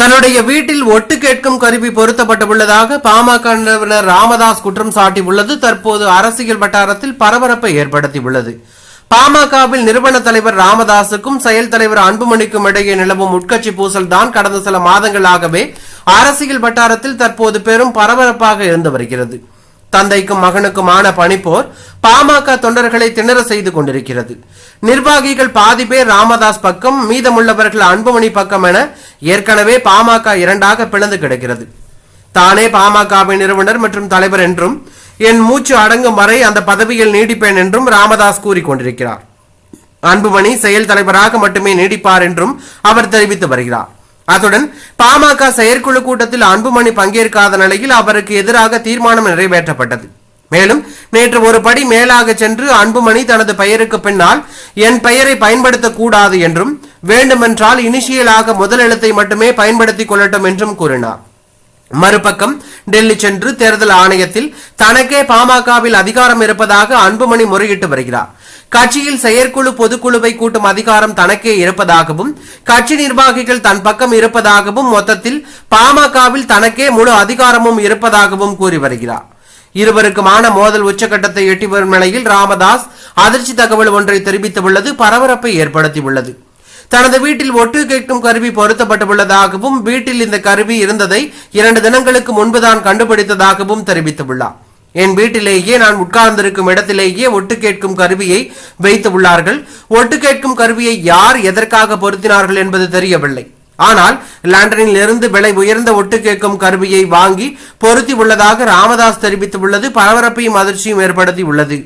தன்னுடைய வீட்டில் ஒட்டு கேட்கும் கருவி பொருத்தப்பட்டுள்ளதாக பாமக நிறுவனர் ராமதாஸ் குற்றம் சாட்டியுள்ளது. தற்போது அரசியல் வட்டாரத்தில் பரபரப்பை ஏற்படுத்தியுள்ளது. பாமகவில் நிறுவன தலைவர் ராமதாசுக்கும் செயல் தலைவர் அன்புமணிக்கும் இடையே நிலவும் உட்கட்சி பூசல் தான் கடந்த சில மாதங்களாகவே அரசியல் வட்டாரத்தில் தற்போது பெரும் பரபரப்பாக இருந்து வருகிறது. தந்தைக்கும் மகனுக்குமான பணிப்போர் பாமக தொண்டர்களை திணற செய்து கொண்டிருக்கிறது. நிர்வாகிகள் பாதி பேர் ராமதாஸ் பக்கம் மீதமுள்ளவர்கள் அன்புமணி பக்கம் என ஏற்கனவே பாமக இரண்டாக பிளந்து கிடக்கிறது. தானே பாமகவின் நிறுவனர் மற்றும் தலைவர் என்றும் என் மூச்சு அடங்கும் வரை அந்த பதவியில் நீடிப்பேன் என்றும் ராமதாஸ் கூறிக்கொண்டிருக்கிறார் அன்புமணி செயல் தலைவராக மட்டுமே நீடிப்பார் என்றும் அவர் தெரிவித்து வருகிறார். அத்துடன் பாமக செயற்குழு கூட்டத்தில் அன்புமணி பங்கேற்காத நிலையில் அவருக்கு எதிராக தீர்மானம் நிறைவேற்றப்பட்டது. மேலும் நேற்று ஒரு படி மேலாக சென்று அன்புமணி தனது பெயருக்கு பின்னால் என் பெயரை பயன்படுத்தக்கூடாது என்றும் வேண்டுமென்றால் இனிஷியலாக முதல் எழுத்தை மட்டுமே பயன்படுத்திக் கொள்ளட்டும் என்றும் கூறினார். மறுபக்கம் டெல்லி சென்று தேர்தல் ஆணையத்தில் தனக்கே பாமகவில் அதிகாரம் இருப்பதாக அன்புமணி முறையிட்டு வருகிறார். கட்சியில் செயற்குழு பொதுக்குழுவை கூட்டும் அதிகாரம் தனக்கே இருப்பதாகவும் கட்சி நிர்வாகிகள் தன் பக்கம் இருப்பதாகவும் மொத்தத்தில் பாமகவில் தனக்கே முழு அதிகாரமும் இருப்பதாகவும் கூறி வருகிறார். இருவருக்குமான மோதல் உச்சகட்டத்தை எட்டி வரும் நிலையில் ராமதாஸ் அதிர்ச்சி தகவல் ஒன்றை தெரிவித்துள்ளது பரபரப்பை ஏற்படுத்தியுள்ளது. தனது வீட்டில் ஒட்டு கேட்கும் கருவி பொருத்தப்பட்டுள்ளதாகவும் வீட்டில் இந்த கருவி இருந்ததை இரண்டு தினங்களுக்கு முன்புதான் கண்டுபிடித்ததாகவும் தெரிவித்துள்ளார். என் வீட்டிலேயே நான் உட்கார்ந்திருக்கும் இடத்திலேயே ஒட்டு கேட்கும் கருவியை வைத்து உள்ளார்கள் ஒட்டு கேட்கும் கருவியை யார் எதற்காக பொருத்தினார்கள் என்பது தெரியவில்லை. ஆனால் லண்டனில் இருந்து விலை உயர்ந்த ஒட்டு கேட்கும் கருவியை வாங்கி பொருத்தி உள்ளதாக ராமதாஸ் தெரிவித்துள்ளது. பரபரப்பையும் அதிர்ச்சியும் ஏற்படுத்தி உள்ளது